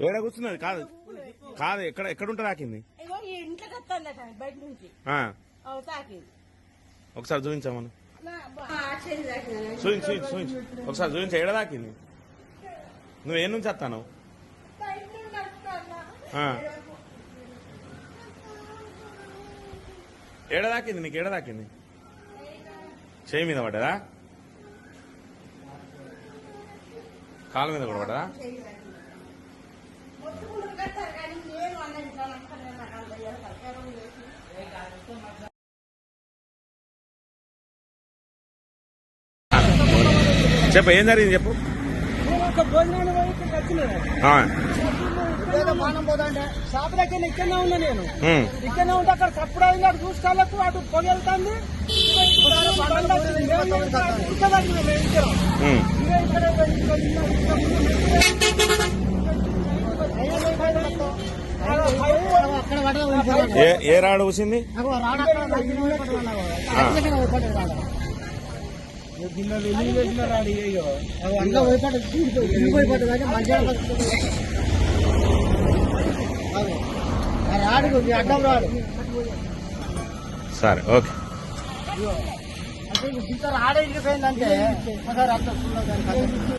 ఏడ కూర్చున్నది కాదు కాదు ఎక్కడ ఎక్కడ అవు తాకింది ఒకసారి చూపించామను చూపించు చూపించు చూపించు ఒకసారి చూపించు ఏడ దాకింది? నువ్వు ఏ నుంచి వస్తాను? బయట నుండి వస్తుందా? ఏడ దాకింది నీకు ఏడ దాకింది చేయి మీద పడ్డదా కాళ్ళ మీద కూడా పడ్డదా. చెప్పు ఏం జరిగింది చెప్పు ఒక బాణం పోదంటే షాప్ దగ్గర ఇక్కడనే ఉన్నా నేను. ఇక్కడనే ఉంటే అక్కడ కప్పుడు అయింది అటు చూసుకోలేకు అటు పొగ వెళ్తాంది ఇక ఇప్పుడు బండి వచ్చింది. ఇంకా ఇక్కడ దగ్గర మేము ఇద్దరం. ఉమ్. ఇక ఇక్కడ ఇక్కడ ఉన్న- ఇక్కడ ఉన్న- ఏ ఏ రాడు కూసింది ఆ, గిన్నె వెలుగు వేసిన రాడు ఇయ్యో. అడ్డం రాడు సరే ఓకే. ఇరిగిపోయిందంటే ఒకసారి అర్థం